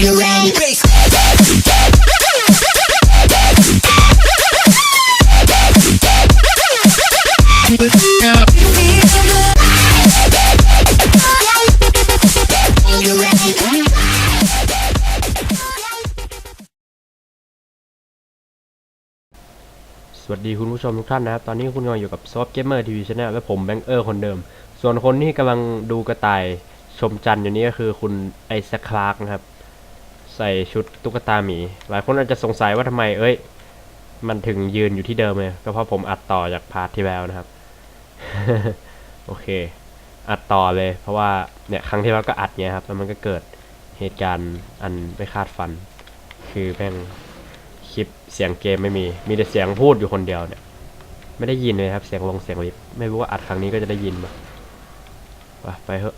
you ready? สวัสดีคุณผู้ชมทุกท่านนะครับ ตอนนี้คุณกำลังอยู่กับ Soft Gamer TV Channel และผมแบงค์เออร์คนเดิม ส่วนคนที่กำลังดูกระต่ายชมจันทร์อยู่นี้ก็คือคุณไอซคคลาร์กนะครับ ใส่ชุดตุ๊กตาหมี หลายคนอาจจะสงสัยว่าทำไม เอ้ย มันถึงยืนอยู่ที่เดิมเลยก็เพราะผมอัดต่อจากพาร์ทที่แล้วนะครับ โอเค อัดต่อเลย เพราะว่าเนี่ยครั้งที่แล้วก็อัดเนี่ยครับ แล้วมันก็เกิดเหตุการณ์อันไม่คาดฝัน คือแม่งคลิปเสียงเกมไม่มี มีแต่เสียงพูดอยู่คนเดียวเนี่ย ไม่ได้ยินเลยครับ เสียงลงเสียงลิฟต์ไม่รู้ว่าอัดครั้งนี้ก็จะได้ยินปะไปไปเถอะ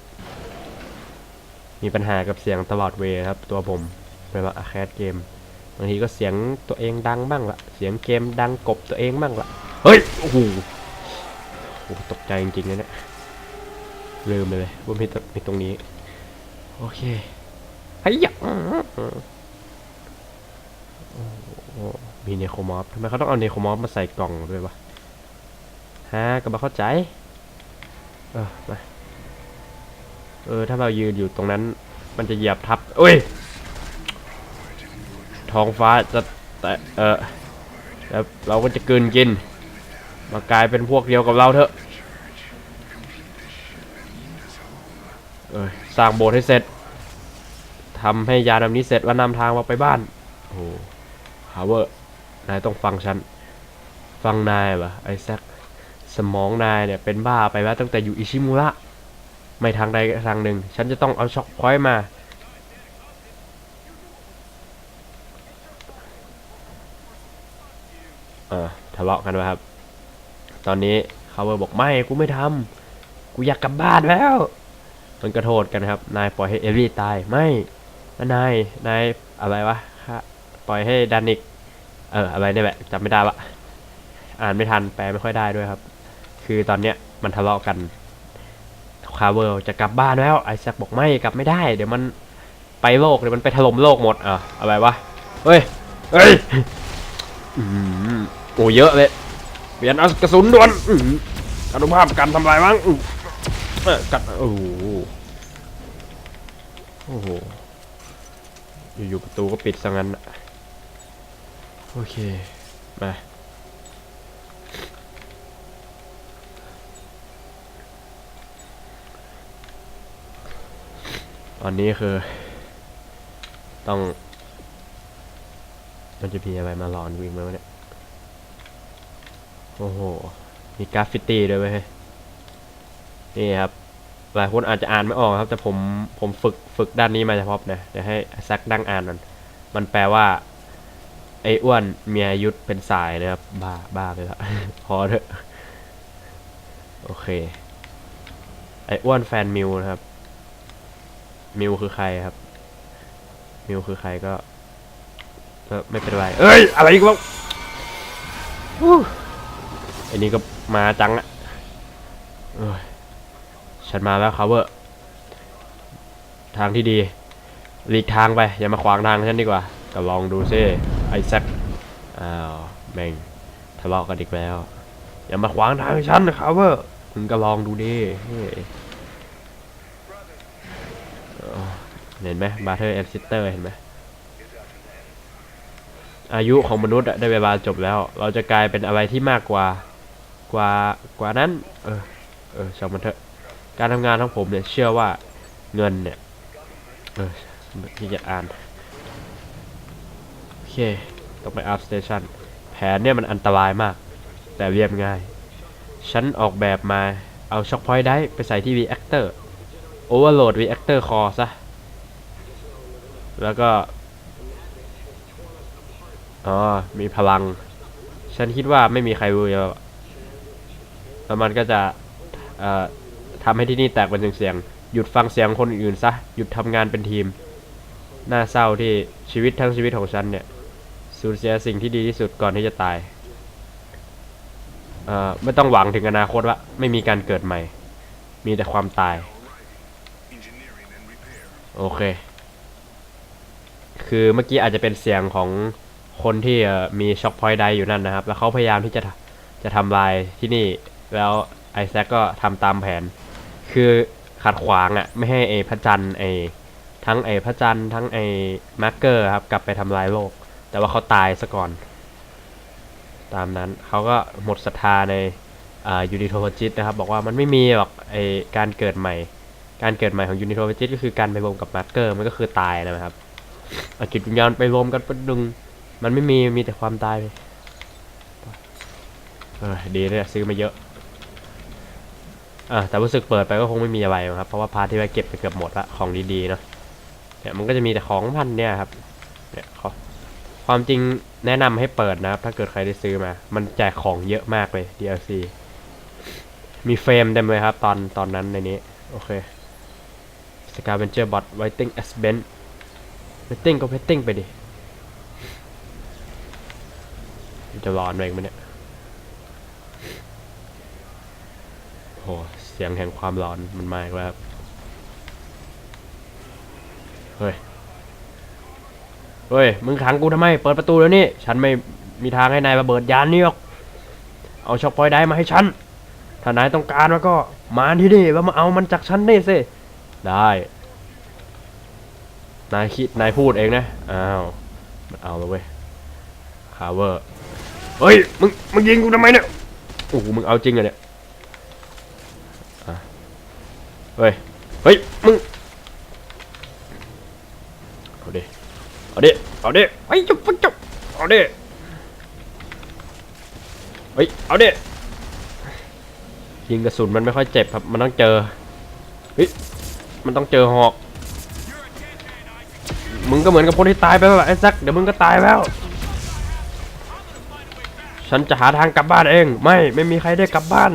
มีปัญหากับเสียงตลอดเวครับตัวผม เวลาอัดแคสเกมบางทีก็เสียงตัวเองดังบ้างละเสียงเกมดังกบตัวเองบ้างละเฮ้ยโอ้โหตกใจจริงๆนะเนี่ยลืมไปเลยว่ามีตมีตรงนี้ โอเคไอ้ยะโอ้มีเนโครมอฟทำไมเขาต้องเอาเนโครมอฟมาใส่กล่องด้วยวะฮะก็มาเข้าใจ เออมาเออ ถ้าเรายืนอยู่ตรงนั้น มันจะเหยียบทับเอ้ย ท้องฟ้าจะแต่เออแล้วเราก็จะกลืนกิน มากลายเป็นพวกเดียวกับเราเถอะเออสร้างโบสถ์ให้เสร็จทำให้ยานำนี้เสร็จแล้วนำทางเราไปบ้านโอ้ฮาวเวอร์นายต้องฟังฉัน ฟังนายปะไอแซคสมองนายเนี่ยเป็นบ้าไปแล้วตั้งแต่อยู่อิชิมุระไม่ทางใดทางหนึ่ง ฉันจะต้องเอาช็อคพอยต์มา เออทะเลาะกันวะครับ ตอนนี้ฮาเวอร์บอกไม่กูไม่ทำกูอยากกลับบ้านแล้ว มันกระโทษกันครับ นายปล่อยให้เอลลี่ตายไม่นายนายอะไรวะปล่อยให้ดานิก เอออะไรเนี่ยแหละจำไม่ได้ละอ่านไม่ทันแปลไม่ค่อยได้ด้วยครับ คือตอนเนี้ยมันทะเลาะกันคาร์เวลจะกลับบ้านแล้วไอแซคบอกไม่กลับไม่ได้ เดี๋ยวมันไปโลกเดี๋ยวมันไปถล่มโลกหมดอะอะไรวะเฮ้ยเฮ้ย โอ้เยอะเลยเปลี่ยนอากระสุนด่วนอนุภาพการทำลายมั้งกัดโอ้โหโอ้โหอยู่ๆประตูก็ปิดซะงั้นโอเคมาตอนนี้คือ ต้องมันจะมีอะไรมาหลอนวิ่งไหมวะเนี่ย โอ้โห มีกราฟฟิตี้ด้วยเว้ยนี่ครับ หลายคนอาจจะอ่านไม่ออกครับ แต่ผมผมฝึกฝึกด้านนี้มาเฉพาะนะเดี๋ยวให้แซกดั้งอ่านมันมันแปลว่า ไอ้อ้วนเมียยุทธเป็นสายนะครับบ้าบ้าไปล้วพอเถอะโอเค ไอ้อ้วนแฟนมิวนะครับ มิวคือใครครับ มิวคือใครก็ก็ไม่เป็นไร เอ้ย อะไรอีกวะ อู้ไอ้นี่ก็มาจังอะเอ้ยฉันมาแล้วครับเวอร์ทางที่ดีหลีกทางไปอย่ามาขวางทางฉันดีกว่า ก็ลองดูซิไอแซคอ้าวแม่งทะเลาะกันอีกแล้ว อย่ามาขวางทางฉันนะครับเวอร์มึงก็ลองดูดิเห็นไหมบาร์เทอร์แอนซิสเตอร์เห็นไหมอายุของมนุษย์อะได้เวลาจบแล้ว เราจะกลายเป็นอะไรที่มากกว่า กว่ากว่านั้น เออ เออช่างมันเถอะ การทำงานของผมเนี่ย เชื่อว่าเงินเนี่ย เออที่จะอ่าน โอเค ต้องไปอัพสเตชันแผนเนี่ยมันอันตรายมาก แต่เรียบง่าย ฉันออกแบบมา เอาช็อคพอยต์ได้ไปใส่ที่ reactor overload reactor core ซะ แล้วก็ อ๋อ มีพลัง ฉันคิดว่าไม่มีใครรู้เยอะ แล้วมันก็จะเอ่อทำให้ที่นี่แตกเป็นเสียงหยุดฟังเสียงคนอื่นซะหยุดทำงานเป็นทีม น่าเศร้าที่ชีวิตทั้งชีวิตของฉันเนี่ยสูญเสียสิ่งที่ดีที่สุดก่อนที่จะตายเอ่อไม่ต้องหวังถึงอนาคตว่าไม่มีการเกิดใหม่ มีแต่ความตาย โอเค คือเมื่อกี้อาจจะเป็นเสียงของคนที่มีช็อคพอยต์ไดอยู่นั่นนะครับ แล้วเขาพยายามที่จะจะทำลายที่นี่ แล้วไอแซคก็ทำตามแผน คือขัดขวางอะ่ะ ไม่ให้ไอพระจันทร์ไอทั้งไอพระจันทร์ทั้งไอมาร์เกอร์ครับ กลับไปทำลายโลก แต่ว่าเขาตายซะก่อน ตามนั้นเขาก็หมดศรัทธาในยูนิโทรจิตนะครับ บอกว่ามันไม่มีหรอกไอการเกิดใหม่ การเกิดใหม่ของยูนิโทรจิตก็คือการไปรวมกับมาร์เกอร์มันก็คือตายนะครับอาจิตวิญญาณไปรวมกันปดึง มันไม่มีมีแต่ความตายเลยเออดีเลยซื้อมาเยอะ อะแต่รู้สึกเปิดไปก็คงไม่มีอะไรครับ เพราะว่าพาร์ทที่ไว้เก็บไปเกือบหมดละของดีๆเนาะเนี่ยมันก็จะมีแต่ของพันเนี่ยครับเนี่ยขอความจริงแนะนำให้เปิดนะครับ ถ้าเกิดใครได้ซื้อมา มันแจกของเยอะมากเลย DLC มีเฟรมเต็มเลยครับ ตอนตอนนั้นในนี้ โอเคสกาเวนเจอร์บอทไวติ้งเอสเบนเวติ้งก็เวติ้งไปดิ จะร้อนไปอีกไหมเนี่ยโห สียงแห่งความร้อนมันมาอีกแล้วครับ เฮ้ย เฮ้ย มึงขังกูทำไม เปิดประตูแล้วนี่ ฉันไม่มีทางให้นายระเบิดยานนี่หรอก เอาช็อคพอยได้มาให้ฉัน ถ้านายต้องการแล้วก็มาที่นี่แล้วมาเอามันจากฉันนี่สิ ได้ นายคิด นายพูดเองนะ อ้าว มันเอาแล้วเว้ยคาเวอร์ เฮ้ย มึง มึงยิงกูทำไมเนี่ย โอ้โห มึงเอาจริงเหรอเนี่ยอะ เฮ้ย เฮ้ย มึง เอาดิ เอาดิ เอาดิไอ้ยจุ๊บจุ๊บเอาดิ เฮ้ย เอาดิ ยิงกระสุนมันไม่ค่อยเจ็บครับ มันต้องเจอ เฮ้ย มันต้องเจอหอก มึงก็เหมือนกับคนที่ตายไปแล้วล่ะไอ้แซักเดี๋ยวมึงก็ตายแล้ว ฉันจะหาทางกลับบ้านเอง ไม่ ไม่มีใครได้กลับบ้าน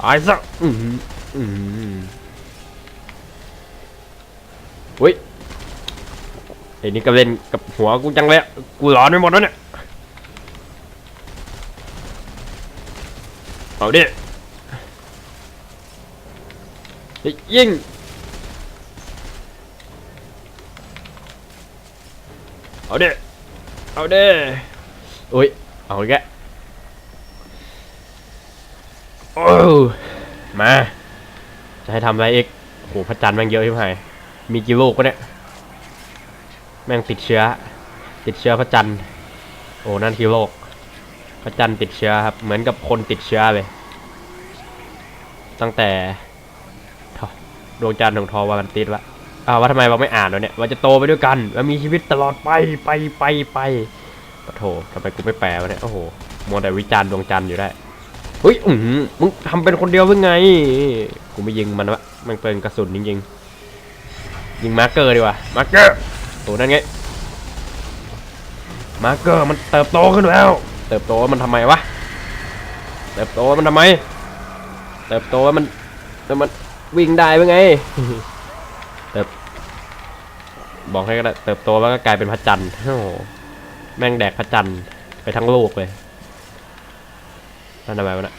ตายซะอือหืออือหือเฮ้ยไอ้นี่ก็เล่นกับหัวกูจังเลยอะกูร้อนไปหมดแล้วเนี่ยเอาดิเฮ้ยยิงเอาดิเอาดิอุ้ย เอาอีกแล้วโอ้มา จะให้ทำอะไรอีกโหพระจันทร์แม่งเยอะใช่ไหมมีกี่ลูกวะเนี่ย แม่งติดเชื้อ ติดเชื้อพระจันทร์ โอ้นั่นคือโรคพระจันทร์ติดเชื้อครับ เหมือนกับคนติดเชื้อเลย ตั้งแต่ทดวงจันทร์ของทอวากันติดละอ้าวว่าทำไมเราไม่อ่านวะเนี่ยว่าจะโตไปด้วยกันแล้วมีชีวิตตลอดไปไปไปไปปะโถทำไมกูไม่แปลวะเนี่ยโอ้โหมัวแต่วิจารณ์ดวงจันทร์อยู่ได้ เฮ้ยอือหือมึงทำเป็นคนเดียวหรือไง กูไม่ยิงมันวะมันเป็นกระสุนจริงๆยิงมาร์เกอร์ดีกว่า มาร์เกอร์ ตัวนั่นไง มาร์เกอร์มันเติบโตขึ้นแล้ว เติบโตมันทำไมวะ เติบโตมันทำไม เติบโตมันแล้วมันวิ่งได้เป็นไง เติบ บอกให้ก็ได้เติบโตแล้วก็กลายเป็นพระจันทร์โอ้โหแม่งแดกพระจันทร์ไปทั้งโลกเลย นั่นทำไมวะเนะ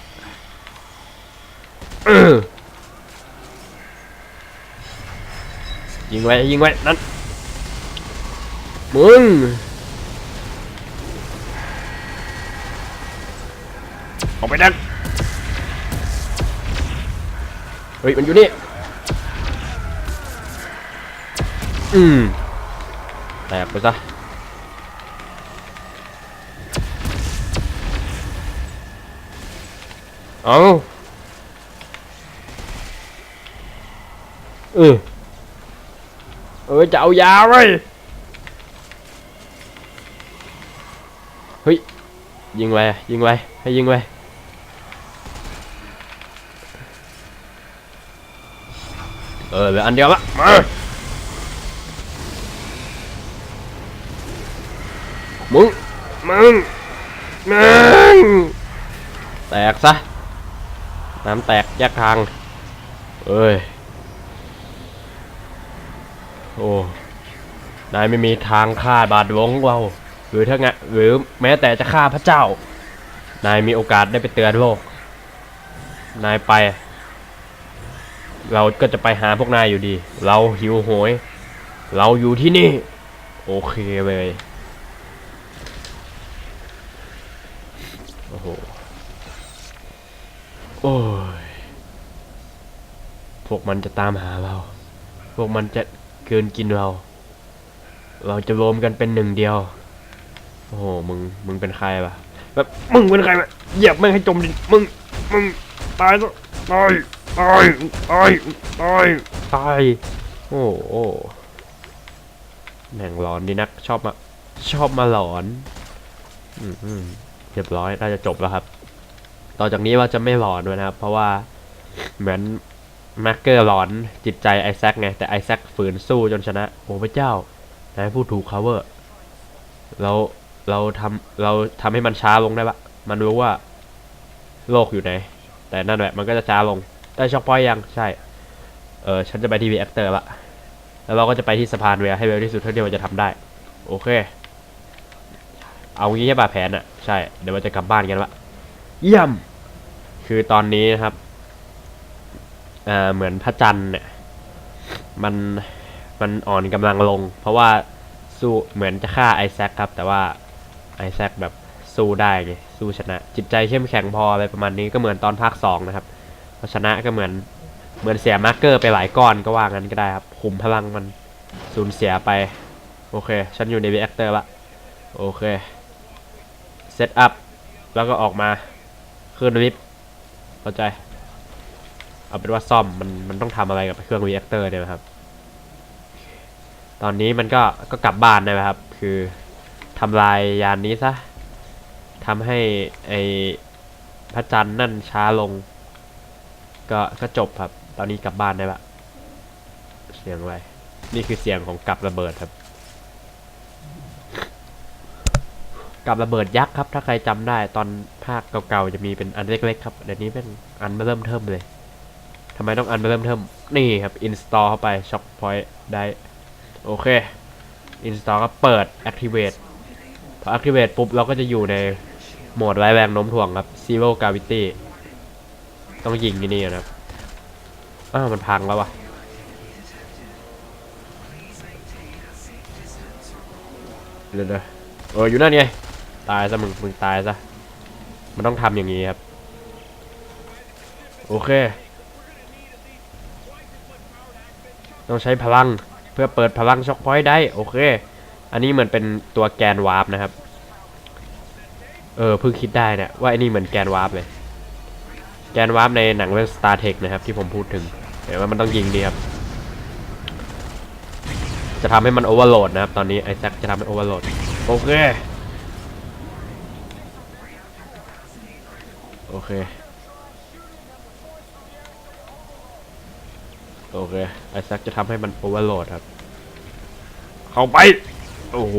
ยิงไว้ยิงไว้นั่นมึงออกไปนั่นเฮ้ยมันอยู่นี่อืมแตกไปซะ เอาเออเออจะเอายาไว้ยเฮ้ยยิงไน้ำแตกแยกทาง เอ้ย โอ้ นายไม่มีทางฆ่าบาทหลวงเราหรือถ้าไงหรือแม้แต่จะฆ่าพระเจ้า นายมีโอกาสได้ไปเตือนโลก นายไป เราก็จะไปหาพวกนายอยู่ดี เราหิวโหย เราอยู่ที่นี่ โอเคเลย โอ้โห โอ้ย พวกมันจะตามหาเรา พวกมันจะเกินกินเรา เราจะรวมกันเป็นหนึ่งเดียว โอ้โห มึง มึงเป็นใครปะแบบ มึงเป็นใครปะเหยียบแม่งให้จมดิน มึง มึง ตายซะตาย ตาย ตาย ตาย ตาย โอ้โหแม่งหลอนดีนัก ชอบมา ชอบมาหลอน อืมเรียบร้อย น่าจะจบแล้วครับ ต่อจากนี้ว่าจะไม่หลอนด้วยนะครับ เพราะว่าเหมือนแม็กเกอร์หลอนจิตใจไอแซคไง แต่ไอแซคฝืนสู้จนชนะ โอ้พระเจ้านายพูดถูกคาเวอร์เราเราทำเราทำให้มันช้าลงได้ปะมันรู้ว่า โลกอยู่ไหน แต่นั่นแหละมันก็จะช้าลง ได้ช็อกพอยยังใช่ เออฉันจะไปที่วีแอคเตอร์ละแล้วเราก็จะไปที่สะพานเวียให้เร็วที่สุดเท่าที่เราจะทำได้ โอเค เอางี้ใช่ป่ะแผนอะใช่ เดี๋ยวเราจะกลับบ้านกันละ เยี่ยม คือตอนนี้นะครับเอ่อเหมือนพระจันทร์เนี่ย มัน มันอ่อนกำลังลง เพราะว่าสู้เหมือนจะฆ่าไอแซคครับ แต่ว่าไอแซคแบบสู้ได้ไงสู้ชนะ จิตใจเข้มแข็งพออะไรประมาณนี้ก็เหมือนตอนภาคสองนะครับพอชนะก็เหมือนเหมือนเสียมาร์กเกอร์ไปหลายก้อนก็ว่างั้นก็ได้ครับขุมพลังมันสูญเสียไป โอเค ฉันอยู่ในวีแอคเตอร์ละ โอเค เซตอัพ แล้วก็ออกมา ขึ้นลิฟต์เข้าใจ เอาเป็นว่าซ่อมมันมันต้องทำอะไรกับเครื่องวีแอคเตอร์เนี่ยนะครับ ตอนนี้มันก็ก็กลับบ้านนะครับ คือทำลายยานนี้ซะทำให้ไอพระจันทร์นั่นช้าลง ก็ก็จบครับ ตอนนี้กลับบ้านได้ละเสียงอะไร นี่คือเสียงของกับระเบิดครับ กับระเบิดยักษ์ครับ ถ้าใครจำได้ตอนภาคเก่าๆจะมีเป็นอันเล็กๆครับเดี๋ยวนี้เป็นอันมาเริ่มเทิมเลยทำไมต้องอันมาเริ่มเทิมนี่ครับ install เข้าไป shock point ได้โอเค install ก็เปิด activate พอ activate ปุ๊บเราก็จะอยู่ในโหมดไร้แรงโน้มถ่วงครับ zero gravity ต้องยิงที่นี่นะครับอ้าวมันพังแล้ววะเดี๋ยวเดี๋ยวเอออยู่นั่นไง ตายซะมึงมึงตายซะมันต้องทำอย่างนี้ครับ โอเค ต้องใช้พลังเพื่อเปิดพลังช็อคพอยต์ได้ โอเค อันนี้เหมือนเป็นตัวแกนวาร์ปนะครับ เออเพิ่งคิดได้เนี่ยว่าอ้นี่เหมือนแกนวาร์ปเลย แกนวาร์ปในหนังเรื่อง Star Trek นะครับที่ผมพูดถึงแต่ว่ามันต้องยิงดีครับ จะทำให้มันโอเวอร์โหลดนะครับ ตอนนี้ไอแซคจะทำให้โอเวอร์โหลด โอเค โอ เคโอเคไอแซคจะทำให้มันโอเวอร์โหลดครับ เข้าไป โอ้โห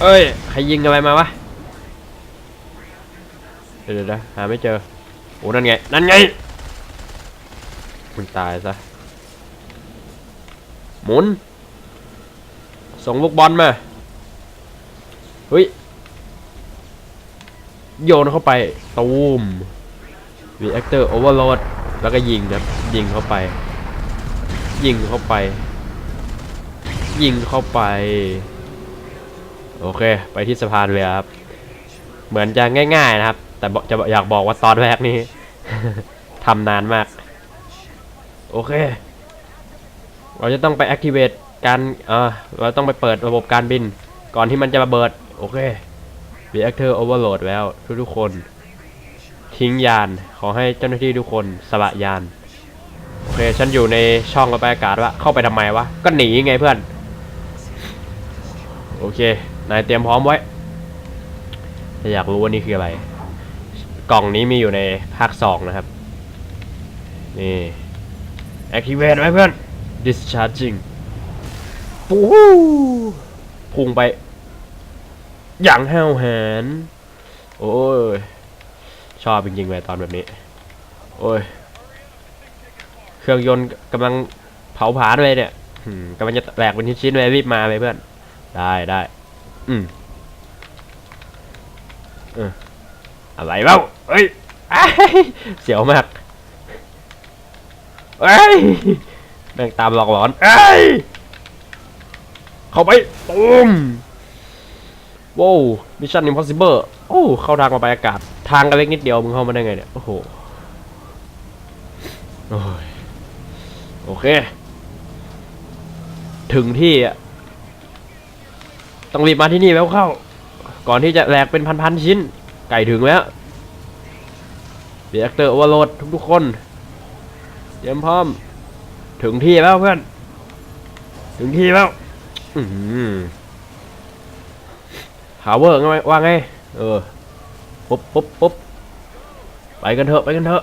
เอ้ย ใครยิงอะไรมาวะ เดี๋ยวเดี๋ยวหาไม่เจอ โอ้นั่นไง นั่นไงมึงตายซะ หมุน ส่งลูกบอลมาเฮ้ยโยนเข้าไปตูม reactor overload แล้วก็ยิงนะครับยิงเข้าไป ยิงเข้าไป ยิงเข้าไป โอเค ไปที่สะพานเรือครับ เหมือนจะง่ายๆนะครับ แต่จะอยากบอกว่าตอนแรกนี่ทำนานมาก โอเค เราจะต้องไป activate การเออเราต้องไปเปิดระบบการบิน ก่อนที่มันจะระเบิด โอเค reactor overload แล้วทุกๆคน ทิ้งยาน ขอให้เจ้าหน้าที่ทุกคนสละยาน โอเค ฉันอยู่ในช่องระบายอากาศว่าเข้าไปทำไมวะ ก็หนีไงเพื่อน โอเค นายเตรียมพร้อมไว้ถ้าอยากรู้ว่านี่คืออะไร กล่องนี้มีอยู่ในภาคสองนะครับ นี่ activate ไว้เพื่อน discharging ปูพุ่งไป อย่างห้าวหาญโอ้ย ชอบจริงๆเลยตอนแบบนี้ โอ้ย เครื่องยนต์กำลังเผาผลาญเลยเนี่ยกำลังจะแตกเป็นชิ้นๆเลยรีบมาเลยเพื่อน ได้ได้อืมเอออะไรเล่าเอ้ยไอ้ยเสียวมากเอ้ยแม่งตามหลอกหลอนเอ้ย เข้าไปตูมว้าวมิชชั่นอิมพอสิเบอร์โอ้เข้าทางมาไปอากาศ ทางก็เล็กนิดเดียวมึงเข้ามาได้ไงเนี่ย โอ้โหโอ้โอเค ถึงที่อะต้องรีบมาที่นี่แล้วเข้า ก่อนที่จะแหลกเป็นพันๆชิ้น ไก่ถึงแล้วเรียกเตอร์โอเวอร์โหลดทุกๆคนเตรียมพร้อม ถึงที่แล้วเพื่อน ถึงที่แล้ว อืมหาเวอร์ไงว่าไง เออปุ๊บปุ๊บปุ๊บไปกันเถอะไปกันเถอะ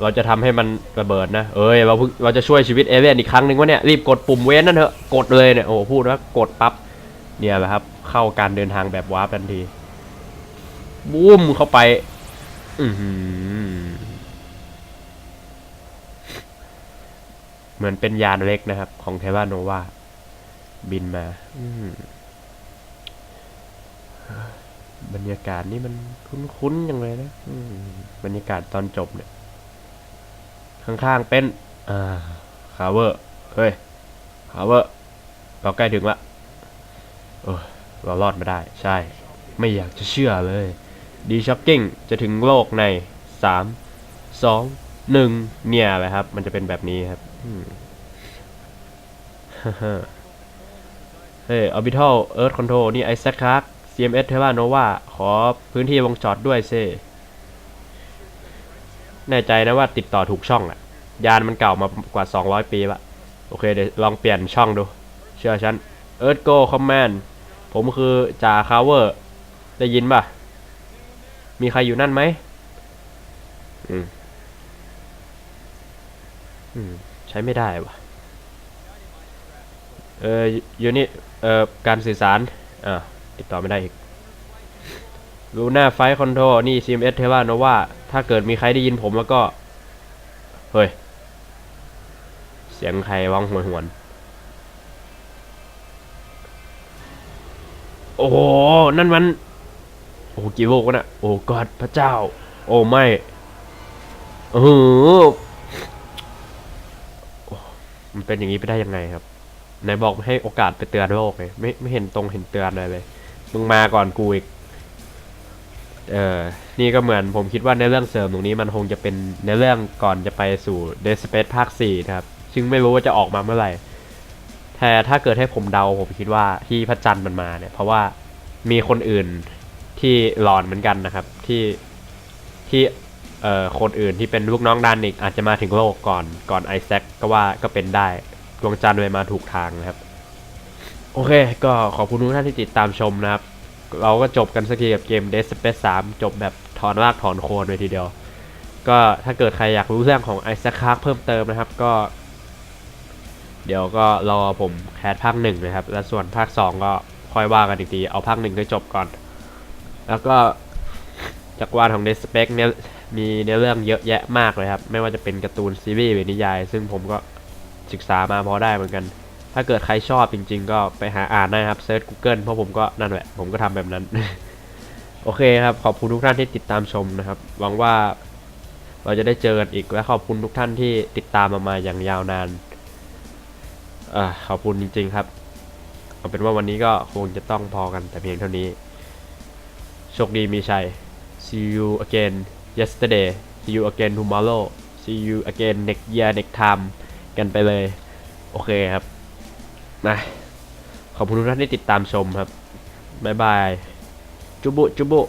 เราจะทำให้มันระเบิดนะ เอ้ยเราเราจะช่วยชีวิตเอเลี่ยนอีกครั้งหนึ่งวะเนี่ย รีบกดปุ่มเว้นนั่นเถอะ กดเลยเนี่ย โอ้พูดว่ากดปั๊บ เนี่ยแหละครับ เข้าการเดินทางแบบวาร์ปทันที บูมเข้าไป อืเหมือนเป็นยานเล็กนะครับ ของเทราโนวา บินมา อืมบรรยากาศนี่มันคุ้นๆอย่างเลยนะอืมบรรยากาศตอนจบเนี่ย ข้างๆเป็น อ่าคาเวอร์ เฮ้ยคาเวอร์ เราใกล้ถึงละเออเรารอดมาได้ ใช่ ไม่อยากจะเชื่อเลย ดีช็อกกิ้งจะถึงโลกในสามสองหนึ่งเนี่ยแหละครับ มันจะเป็นแบบนี้ครับ อืม เฮ้ยออร์บิทัลเอิร์ธคอนโทรนี่ไอแซคคาร์ CMS เทราโนวาขอพื้นที่วงจอดด้วยเซ่แน่ใจนะว่าติดต่อถูกช่องอะยานมันเก่ามากว่า 200 ปีละโอเคเดี๋ยวลองเปลี่ยนช่องดู เชื่อฉัน Earth Go Command ผมคือจ่าคาเวอร์ ได้ยินป่ะมีใครอยู่นั่นไหมอืม อืม ใช้ไม่ได้ว่ะ เออยูนิเอ่อการสื่อสารอ่าติดต่อไม่ได้อีกลูน่าไฟคอนโทรนี่ CMS เทว่าโนว่าถ้าเกิดมีใครได้ยินผมแล้วก็ เฮ้ย เสียงใครวังหวนหวน โอ้โห นั่นมัน โอ้กี่โลกวะน่ะโอ้กอดพระเจ้า โอ้ไม่เออมันเป็นอย่างนี้ไปได้ยังไงครับ ไหนบอกให้โอกาสไปเตือนโลกไงไม่ไม่เห็นตรงเห็นเตือนอะไรเลย มึงมาก่อนกูอีก เออ นี่ก็เหมือนผมคิดว่าในเรื่องเสริมตรงนี้มันคงจะเป็นในเรื่องก่อนจะไปสู่ Dead Space ภาค4นะครับ ซึ่งไม่รู้ว่าจะออกมาเมื่อไหร่ แต่ถ้าเกิดให้ผมเดาผมคิดว่าที่พระจันทร์มันมาเนี่ย เพราะว่ามีคนอื่นที่หลอนเหมือนกันนะครับ ที่ที่เอ่อคนอื่นที่เป็นลูกน้องดานิกอาจจะมาถึงโลกก่อนก่อนไอแซคก็ว่าก็เป็นได้ ดวงจันทร์เลยมาถูกทางนะครับ โอเค ก็ขอบคุณทุกท่านที่ติดตามชมนะครับ เราก็จบกันสักทีกับเกม Dead Space 3 จบแบบถอนรากถอนโคนเลยทีเดียว ก็ถ้าเกิดใครอยากรู้เรื่องของไอซคคาร์เพิ่มเติมนะครับก็ เดี๋ยวก็รอผมแคสภาคหนึ่งนะครับ แล้วส่วนภาคสองก็ค่อยว่ากันอีกที เอาภาคหนึ่งให้จบก่อน แล้วก็จักรวาลของ Dead Space เนี่ยมีเนื้อเรื่องเยอะแยะมากเลยครับ ไม่ว่าจะเป็นการ์ตูนซีรีส์หรือนิยาย ซึ่งผมก็ ศึกษามาพอได้เหมือนกัน ถ้าเกิดใครชอบจริง ๆ ก็ไปหาอ่านได้ครับเซิร์ช Google เพราะผมก็นั่นแหละ ผมก็ทำแบบนั้น โอเคครับ ขอบคุณทุกท่านที่ติดตามชมนะครับ หวังว่าเราจะได้เจอกันอีกและขอบคุณทุกท่านที่ติดตามมามาอย่างยาวนานอขอบคุณจริง ๆ ครับ เอาเป็นว่าวันนี้ก็คงจะต้องพอกันแต่เพียงเท่านี้ โชคดีมีชัย see you again yesterday see you again tomorrow see you again next year next time กันไปเลย โอเคครับนะขอบคุณทุกท่านที่ติดตามชมครับ บ๊ายบาย จุบุ จุบุ